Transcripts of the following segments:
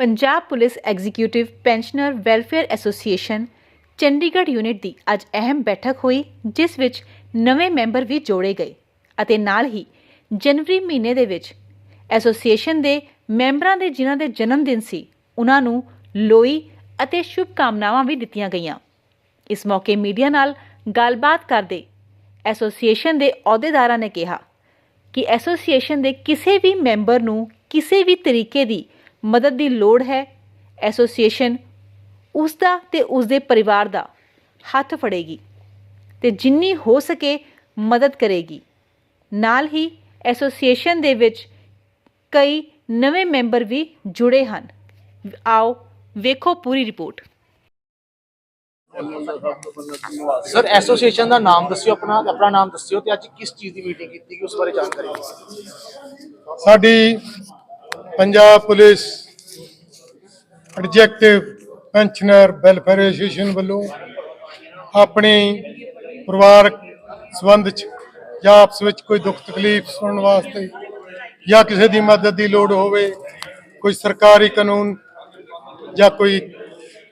Punjab police executive pensioner welfare association Chandigarh unit ਦੀ ਅੱਜ ਅਹਿਮ ਬੈਠਕ ਹੋਈ, ਜਿਸ ਵਿੱਚ ਨਵੇਂ ਮੈਂਬਰ ਵੀ ਜੋੜੇ ਗਏ ਅਤੇ ਨਾਲ ਹੀ ਜਨਵਰੀ ਮਹੀਨੇ ਦੇ ਵਿੱਚ ਐਸੋਸੀਏਸ਼ਨ ਦੇ ਮੈਂਬਰਾਂ ਦੇ ਜਿਨ੍ਹਾਂ ਦੇ ਜਨਮ ਦਿਨ ਸੀ, ਉਹਨਾਂ ਨੂੰ ਲੋਈ ਅਤੇ ਸ਼ੁਭ ਕਾਮਨਾਵਾਂ ਵੀ ਦਿੱਤੀਆਂ ਗਈਆਂ। ਇਸ ਮੌਕੇ ਮੀਡੀਆ ਨਾਲ ਗੱਲਬਾਤ ਕਰਦੇ ਐਸੋਸੀਏਸ਼ਨ ਦੇ ਅਹੁਦੇਦਾਰਾਂ ਨੇ ਕਿਹਾ ਕਿ ਐਸੋਸੀਏਸ਼ਨ ਦੇ ਕਿਸੇ ਵੀ ਮੈਂਬਰ ਨੂੰ ਕਿਸੇ ਵੀ ਤਰੀਕੇ ਦੀ ਮਦਦ ਦੀ ਲੋੜ ਹੈ ਐਸੋਸੀਏਸ਼ਨ ਉਸ ਦਾ ਤੇ ਉਸ ਦੇ ਪਰਿਵਾਰ ਦਾ ਹੱਥ ਫੜੇਗੀ ਤੇ ਜਿੰਨੀ ਹੋ ਸਕੇ ਮਦਦ ਕਰੇਗੀ। ਨਾਲ ਹੀ ਐਸੋਸੀਏਸ਼ਨ ਦੇ ਵਿੱਚ ਕਈ ਨਵੇਂ ਮੈਂਬਰ ਵੀ ਜੁੜੇ ਹਨ। ਆਓ ਵੇਖੋ ਪੂਰੀ ਰਿਪੋਰਟ। ਸਰ ਐਸੋਸੀਏਸ਼ਨ ਦਾ ਨਾਮ ਦੱਸਿਓ ਆਪਣਾ ਆਪਣਾ ਨਾਮ ਦੱਸਿਓ ਤੇ ਅੱਜ ਕਿਸ ਚੀਜ਼ ਦੀ ਮੀਟਿੰਗ ਕੀਤੀ ਗਈ ਉਸ ਬਾਰੇ ਜਾਣਕਾਰੀ ਸਾਡੀ Punjab police adjective pensioner welfare association ਵੱਲੋਂ ਆਪਣੀ ਪਰਿਵਾਰਕ ਸੰਬੰਧ ਚ ਜਾਂ ਆਪਸ ਵਿੱਚ ਕੋਈ ਦੁੱਖ ਤਕਲੀਫ ਸੁਣਨ ਵਾਸਤੇ ਜਾਂ ਕਿਸੇ ਦੀ ਮਦਦ ਦੀ ਲੋੜ ਹੋਵੇ, ਕੋਈ ਸਰਕਾਰੀ ਕਾਨੂੰਨ ਜਾਂ ਕੋਈ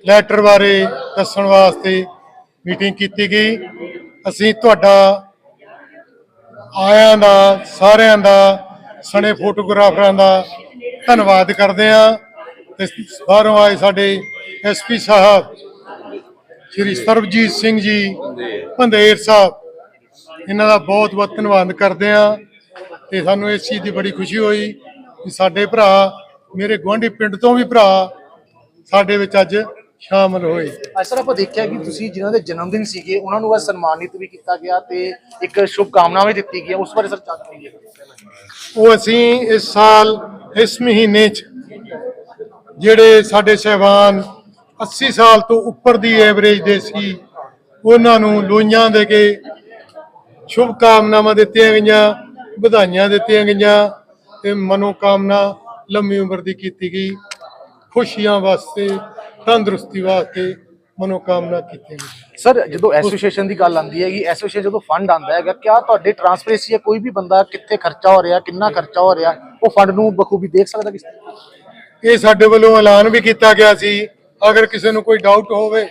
ਲੈਟਰ ਬਾਰੇ ਦੱਸਣ ਵਾਸਤੇ ਮੀਟਿੰਗ ਕੀਤੀ ਗਈ। ਅਸੀਂ ਤੁਹਾਡਾ ਆਇਆਂ ਦਾ, ਸਾਰਿਆਂ ਦਾ, ਸਣੇ ਫੋਟੋਗ੍ਰਾਫਰਾਂ ਦਾ ਧੰਨਵਾਦ ਕਰਦੇ ਹਾਂ ਤੇ ਬਾਹਰੋਂ ਆਏ ਸਾਡੇ ਐਸਪੀ ਸਾਹਿਬ ਸ਼੍ਰੀ ਸਰਬਜੀਤ ਸਿੰਘ ਜੀ ਭੰਦੇਰ ਸਾਹਿਬ। ਇਹਨਾਂ ਦਾ ਬਹੁਤ ਬਹੁਤ ਧੰਨਵਾਦ ਕਰਦੇ ਹਾਂ ਤੇ ਸਾਨੂੰ ਇਸ ਚੀਜ਼ ਦੀ ਬੜੀ ਖੁਸ਼ੀ ਹੋਈ ਕਿ ਸਾਡੇ ਭਰਾ ਮੇਰੇ ਗੁਆਂਢੀ ਪਿੰਡ ਤੋਂ ਵੀ ਭਰਾ ਸਾਡੇ ਵਿੱਚ ਅੱਜ ਸ਼ਾਮਲ ਹੋਏ। ਅੱਜ ਸਰ ਆਪਾਂ ਦੇਖਿਆ ਕਿ ਤੁਸੀਂ ਜਿਨ੍ਹਾਂ ਦੇ ਜਨਮ ਦਿਨ ਸੀਗੇ ਉਹਨਾਂ ਨੂੰ ਅੱਜ ਸਨਮਾਨਿਤ ਵੀ ਕੀਤਾ ਗਿਆ ਤੇ ਇੱਕ ਸ਼ੁਭ ਕਾਮਨਾ ਵੀ ਦਿੱਤੀ ਗਈ ਉਸ ਬਾਰੇ ਸਰ ਜਾਣਕਾਰੀ ਦਿਓ ਉਹ ਅਸੀਂ ਇਸ ਸਾਲ ਇਸ ਮਹੀਨੇ 'ਚ ਜਿਹੜੇ ਸਾਡੇ ਸਹਿਬਾਨ 80 ਸਾਲ ਤੋਂ ਉੱਪਰ ਦੀ ਐਵਰੇਜ ਦੇ ਸੀ, ਉਹਨਾਂ ਨੂੰ ਲੋਈਆਂ ਦੇ ਕੇ ਸ਼ੁਭ ਕਾਮਨਾਵਾਂ ਦਿੱਤੀਆਂ ਗਈਆਂ, ਵਧਾਈਆਂ ਦਿੱਤੀਆਂ ਗਈਆਂ ਤੇ ਮਨੋ ਕਾਮਨਾ ਲੰਮੀ ਉਮਰ ਦੀ ਕੀਤੀ ਗਈ। ਖੁਸ਼ੀਆਂ ਵਾਸਤੇ, ਤੰਦਰੁਸਤੀ ਵਾਸਤੇ ਮਨੋ ਕਾਮਨਾ ਕੀਤੀ ਗਈ ਸਰ, ਜਦੋਂ ਐਸੋਸੀਏਸ਼ਨ ਦੀ ਗੱਲ ਆਉਂਦੀ ਹੈਗੀ ਐਸੋਸੀਏਸ਼ਨ ਜਦੋਂ ਫੰਡ ਆਉਂਦਾ ਹੈਗਾ, ਕਿਆ ਤੁਹਾਡੇ ਟ੍ਰਾਂਸਪੇਰੈਂਸੀ ਹੈ? ਕੋਈ ਵੀ ਬੰਦਾ ਕਿੱਥੇ ਖਰਚਾ ਹੋ ਰਿਹਾ, ਕਿੰਨਾ ਖਰਚਾ ਹੋ ਰਿਹਾ? ਉਹ ਫੰਡ ਨੂੰ ਬਖੂਬੀ ਦੇਖ ਸਕਦਾ ਕਿਸ ਇਹ ਸਾਡੇ ਵੱਲੋਂ ਐਲਾਨ ਵੀ ਕੀਤਾ ਗਿਆ ਸੀ ਅਗਰ ਕਿਸੇ ਨੂੰ ਕੋਈ ਡਾਊਟ ਹੋਵੇ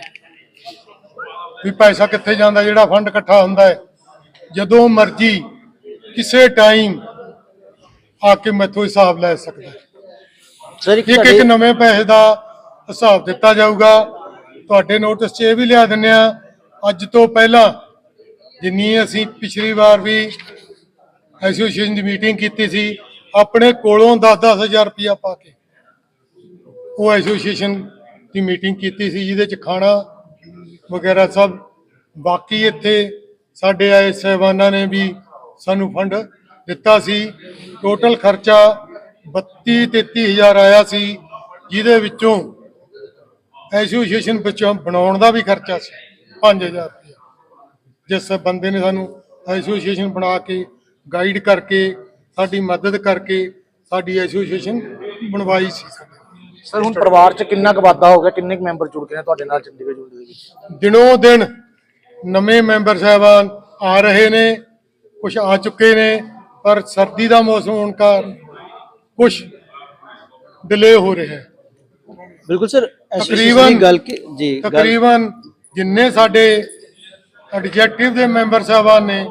ਵੀ ਪੈਸਾ ਕਿੱਥੇ ਜਾਂਦਾ ਜਿਹੜਾ ਫੰਡ ਇਕੱਠਾ ਹੁੰਦਾ ਹੈ ਜਦੋਂ ਮਰਜ਼ੀ ਕਿਸੇ ਟਾਈਮ ਆ ਕੇ ਮੈਥੋਂ ਹਿਸਾਬ ਲੈ ਸਕਦਾ। ਸਰ ਇੱਕ ਇੱਕ ਨਵੇਂ ਪੈਸੇ ਦਾ ਹਿਸਾਬ ਦਿੱਤਾ ਜਾਊਗਾ ਤੁਹਾਡੇ ਨੋਟਿਸ 'ਚ ਇਹ ਵੀ ਲਿਆ ਦਿੰਨੇ ਆ ਅੱਜ ਤੋਂ ਪਹਿਲਾਂ ਜਿੰਨੀ ਅਸੀਂ ਪਿਛਲੀ ਵਾਰ ਵੀ ਐਸੋਸੀਏਸ਼ਨ ਦੀ ਮੀਟਿੰਗ ਕੀਤੀ ਸੀ ਆਪਣੇ ਕੋਲੋਂ 10-10 ਹਜ਼ਾਰ ਰੁਪਇਆ ਪਾ ਕੇ। ਉਹ ਐਸੋਸੀਏਸ਼ਨ ਦੀ ਮੀਟਿੰਗ ਕੀਤੀ ਸੀ, ਜਿਹਦੇ ਚ ਖਾਣਾ ਵਗੈਰਾ ਸਭ ਬਾਕੀ ਇੱਥੇ ਸਾਡੇ ਆਏ ਸਹਿਬਾਨਾਂ ਨੇ ਵੀ ਸਾਨੂੰ ਫੰਡ ਦਿੱਤਾ ਸੀ। ਟੋਟਲ ਖਰਚਾ 32 33000 ਆਇਆ ਸੀ, ਜਿਹਦੇ ਵਿੱਚੋਂ ਐਸੋਸੀਏਸ਼ਨ ਵਿੱਚੋਂ ਬਣਾਉਣ ਦਾ ਵੀ ਖਰਚਾ ਸੀ 5000 ਰੁਪਇਆ। ਜਿਸ ਬੰਦੇ ਨੇ ਸਾਨੂੰ ਐਸੋਸੀਏਸ਼ਨ ਬਣਾ ਕੇ ਗਾਈਡ ਕਰਕੇ ਸਾਡੀ ਮਦਦ ਕਰਕੇ ਸਾਡੀ ਐਸੋਸੀਏਸ਼ਨ ਬਣਵਾਈ ਸੀ। ਸਰ ਹੁਣ ਪਰਿਵਾਰ ਚ ਕਿੰਨਾ ਕੁ ਵਾਧਾ ਹੋ ਗਿਆ? ਕਿੰਨੇ ਕੁ ਮੈਂਬਰ ਜੁੜ ਗਏ ਨੇ ਤੁਹਾਡੇ ਨਾਲ ਚੰਡੀਗੜ੍ਹ ਜੁੜ ਦੇ ਵਿੱਚ? ਦਿਨੋਂ ਦਿਨ ਨਵੇਂ ਮੈਂਬਰ ਸਾਹਿਬਾਨ ਆ ਰਹੇ ਨੇ ਕੁਝ ਆ ਚੁੱਕੇ ਨੇ ਪਰ ਸਰਦੀ ਦਾ ਮੌਸਮ ਹੋਣ ਕਾਰਨ ਕੁਝ ਡਿਲੇ ਹੋ ਰਿਹਾ ਹੈ। ਬਿਲਕੁਲ ਸਰ ਤਕਰੀਬਨ ਗੱਲ ਕੀ ਜੀ ਤਕਰੀਬਨ ਜਿੰਨੇ ਸਾਡੇ ਐਡਜੈਕਟਿਵ ਦੇ ਮੈਂਬਰ ਸਾਹਿਬਾਨ ਨੇ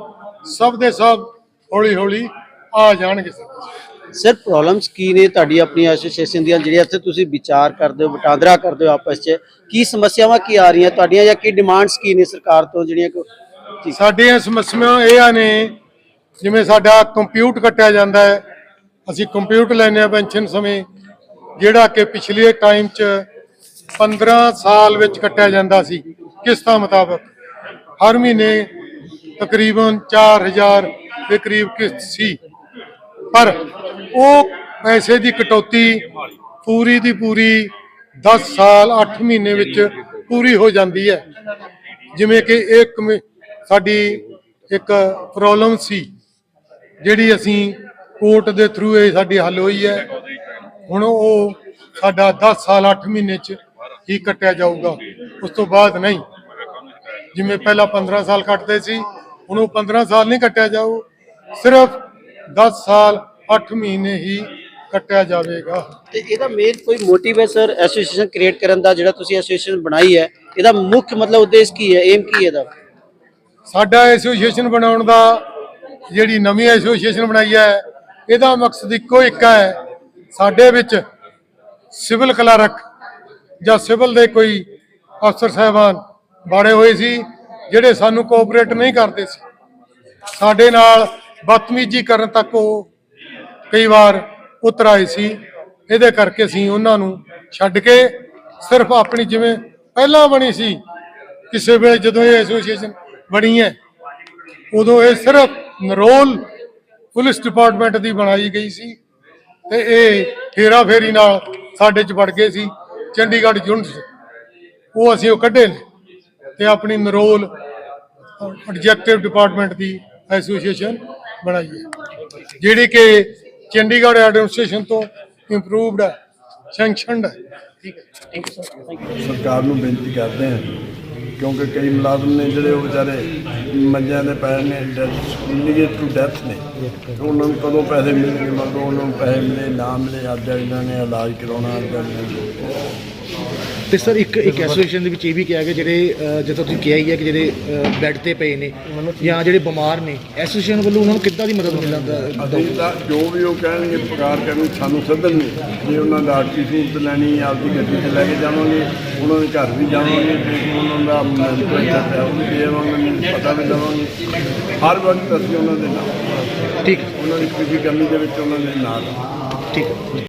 ਸਭ ਦੇ ਸਭ ਹੌਲੀ ਹੌਲੀ ਆ ਜਾਣਗੇ ਸਰ। ਸਰ ਪ੍ਰੋਬਲਮਸ ਕੀ ਨੇ ਤੁਹਾਡੀ ਆਪਣੀ ਐਸੋਸੀਏਸ਼ਨ ਦੀਆਂ? ਜਿਹੜੀਆਂ ਇੱਥੇ ਤੁਸੀਂ ਵਿਚਾਰ ਕਰਦੇ ਹੋ ਵਟਾਂਦਰਾ ਕਰਦੇ ਹੋ ਆਪਸ 'ਚ ਕੀ ਸਮੱਸਿਆਵਾਂ ਕੀ ਆ ਰਹੀਆਂ ਤੁਹਾਡੀਆਂ ਜਾਂ ਕੀ ਡਿਮਾਂਡਸ ਕੀ ਨੇ ਸਰਕਾਰ ਤੋਂ ਜਿਹੜੀਆਂ ਕਿ ਜੀ। ਸਾਡੀਆਂ ਸਮੱਸਿਆਵਾਂ ਇਹ ਆ ਨੇ ਜਿਵੇਂ ਸਾਡਾ ਕੰਪਿਊਟ ਕੱਟਿਆ ਜਾਂਦਾ ਹੈ ਅਸੀਂ ਕੰਪਿਊਟ ਲੈਂਦੇ ਆ ਪੈਨਸ਼ਨ ਸਮੇਂ ਜਿਹੜਾ ਕਿ ਪਿਛਲੇ ਟਾਈਮ 'ਚ 15 ਸਾਲ ਵਿੱਚ ਕੱਟਿਆ ਜਾਂਦਾ ਸੀ ਕਿਸ਼ਤਾਂ ਮੁਤਾਬਕ। ਹਰ ਮਹੀਨੇ ਤਕਰੀਬਨ 4000 ਦੇ ਕਰੀਬ ਕਿਸ਼ਤ ਸੀ। ਪਰ ਉਹ ਪੈਸੇ ਦੀ ਕਟੌਤੀ ਪੂਰੀ ਦੀ ਪੂਰੀ 10 ਸਾਲ 8 ਮਹੀਨੇ ਵਿੱਚ ਪੂਰੀ ਹੋ ਜਾਂਦੀ ਹੈ। ਜਿਵੇਂ ਕਿ ਇਹ ਕਮੇ- ਸਾਡੀ ਇੱਕ ਪ੍ਰੋਬਲਮ ਸੀ, ਜਿਹੜੀ ਅਸੀਂ ਕੋਰਟ ਦੇ ਥਰੂ ਇਹ ਸਾਡੀ ਹੱਲ ਹੋਈ ਹੈ। ਹੁਣ ਉਹ ਸਾਡਾ 10 ਸਾਲ 8 ਮਹੀਨੇ ਚ ਹੀ ਕੱਟਿਆ ਜਾਊਗਾ। ਉਸ ਤੋਂ ਬਾਅਦ ਨਹੀਂ। ਜਿਵੇਂ ਪਹਿਲਾਂ 15 ਸਾਲ ਕੱਟਦੇ ਸੀ, ਹੁਣ ਉਹ 15 ਸਾਲ ਨਹੀਂ ਕੱਟਿਆ ਜਾਊ। ਸਿਰਫ 10 ਸਾਲ 8 ਮਹੀਨੇ ਹੀ ਕੱਟਿਆ ਜਾਵੇਗਾ। ਤੇ ਇਹਦਾ ਮੇਨ ਕੋਈ ਮੋਟਿਵ ਹੈ ਸਰ ਐਸੋਸੀਏਸ਼ਨ ਕ੍ਰੀਏਟ ਕਰਨ ਦਾ ਜਿਹੜਾ ਤੁਸੀਂ ਐਸੋਸੀਏਸ਼ਨ ਬਣਾਈ ਹੈ? ਇਹਦਾ ਮੁੱਖ ਮਤਲਬ ਉਦੇਸ਼ ਕੀ ਹੈ? ਏਮ ਕੀ ਹੈ ਇਹਦਾ? ਸਾਡਾ ਐਸੋਸੀਏਸ਼ਨ ਬਣਾਉਣ ਦਾ ਜਿਹੜੀ ਨਵੀਂ ਐਸੋਸੀਏਸ਼ਨ ਬਣਾਈ ਹੈ ਇਹਦਾ ਮਕਸਦ ਇੱਕੋ ਇੱਕ ਹੈ ਸਾਡੇ ਵਿੱਚ ਸਿਵਲ ਕਲਰਕ ਜਾਂ ਸਿਵਲ ਦੇ ਕੋਈ ਅਫਸਰ ਸਾਹਿਬਾਨ ਬਾੜੇ ਹੋਏ ਸੀ ਜਿਹੜੇ ਸਾਨੂੰ ਕੋਆਪਰੇਟ ਨਹੀਂ ਕਰਦੇ ਸੀ। ਸਾਡੇ ਨਾਲ ਬਦਤਮੀਜ਼ੀ ਕਰਨ ਤੱਕ ਉਹ ਕਈ ਵਾਰ ਉਤਰ ਆਏ ਸੀ ਇਹਦੇ ਕਰਕੇ ਅਸੀਂ ਉਹਨਾਂ ਨੂੰ ਛੱਡ ਕੇ ਸਿਰਫ ਆਪਣੀ ਜਿਵੇਂ ਪਹਿਲਾਂ ਬਣੀ ਸੀ, ਕਿਸੇ ਵੇਲੇ ਜਦੋਂ ਇਹ ਐਸੋਸੀਏਸ਼ਨ ਬਣੀ ਹੈ, ਉਦੋਂ ਇਹ ਸਿਰਫ ਨਰੋਲ ਪੁਲਿਸ ਡਿਪਾਰਟਮੈਂਟ ਦੀ ਬਣਾਈ ਗਈ ਸੀ ਤੇ ਇਹ ਫੇਰਾ ਫੇਰੀ ਨਾਲ ਸਾਡੇ ਚ ਵੜ ਗਏ ਸੀ ਚੰਡੀਗੜ੍ਹ ਯੂਨਿਟ 'ਚ। ਉਹ ਅਸੀਂ ਉਹ ਕੱਢੇ ਨੇ ਤੇ ਆਪਣੀ ਨਰੋਲ ਐਗਜੈਕਟਿਵ ਡਿਪਾਰਟਮੈਂਟ ਦੀ ਐਸੋਸੀਏਸ਼ਨ ਬਣਾਈ ਹੈ। ਜਿਹੜੀ ਕਿ ਚੰਡੀਗੜ੍ਹ ਐਡਮਿਨਿਸਟ੍ਰੇਸ਼ਨ ਤੋਂ ਇੰਪਰੂਵਡ ਹੈ ਸੈਂਕਸ਼ਨਡ ਹੈ। ਠੀਕ ਹੈ। ਸਰਕਾਰ ਨੂੰ ਬੇਨਤੀ ਕਰਦੇ ਹਾਂ, ਕਿਉਂਕਿ ਕਈ ਮੁਲਾਜ਼ਮ ਨੇ ਜਿਹੜੇ ਉਹ ਵਿਚਾਰੇ ਮੰਜਿਆਂ ਦੇ ਪੈ ਨੇ ਲੀਗਲ ਟੂ ਡੈਥ ਨੇ। ਉਹਨਾਂ ਨੂੰ ਕਦੋਂ ਪੈਸੇ ਮਿਲਣਗੇ? ਮਗਰੋਂ ਉਹਨਾਂ ਨੂੰ ਪੈਸੇ ਮਿਲੇ, ਨਾ ਮਿਲੇ, ਅੱਜ ਇਹਨਾਂ ਨੇ ਇਲਾਜ ਕਰਾਉਣਾ, ਅੱਜ ਤੇ ਸਰ ਇੱਕ ਇੱਕ ਐਸੋਸੀਏਸ਼ਨ ਦੇ ਵਿੱਚ ਇਹ ਵੀ ਕਿਹਾ ਗਿਆ ਜਿਹੜੇ ਅਹ, ਜਿੱਦਾਂ ਤੁਸੀਂ ਕਿਹਾ ਹੀ ਹੈ ਕਿ ਜਿਹੜੇ ਬੈੱਡ ਤੇ ਪਏ ਨੇ ਜਾਂ ਜਿਹੜੇ ਬਿਮਾਰ ਨੇ ਐਸੋਸੀਏਸ਼ਨ ਵੱਲੋਂ ਉਹਨਾਂ ਨੂੰ ਕਿੱਦਾਂ ਦੀ ਮਦਦ ਮਿਲਦਾ ਅਸੀਂ ਤਾਂ ਜੋ ਵੀ ਉਹ ਕਹਿਣਗੇ ਪਕਾਰ ਕਰਨ ਸਾਨੂੰ ਸੱਦਣਗੇ ਜੇ ਉਹਨਾਂ ਦਾ ਆਰਟੀ ਸਹੂਲਤ ਲੈਣੀ ਆਪਦੀ ਗੱਡੀ 'ਚ ਲੈ ਕੇ ਜਾਵਾਂਗੇ ਉਹਨਾਂ ਦੇ ਘਰ ਵੀ ਜਾਵਾਂਗੇ ਤੇ ਉਹਨਾਂ ਦਾ ਕੋਈ ਉਹ ਵੀ ਦੇਵਾਂਗੇ ਪਤਾ ਵੀ ਦੇਵਾਂਗੇ। ਹਰ ਵਕਤ ਅਸੀਂ ਉਹਨਾਂ ਦੇ ਨਾਲ ਠੀਕ ਉਹਨਾਂ ਦੀ ਕਿਸੇ ਕਮੀ ਦੇ ਵਿੱਚ ਉਹਨਾਂ ਦੇ ਨਾਲ। ਠੀਕ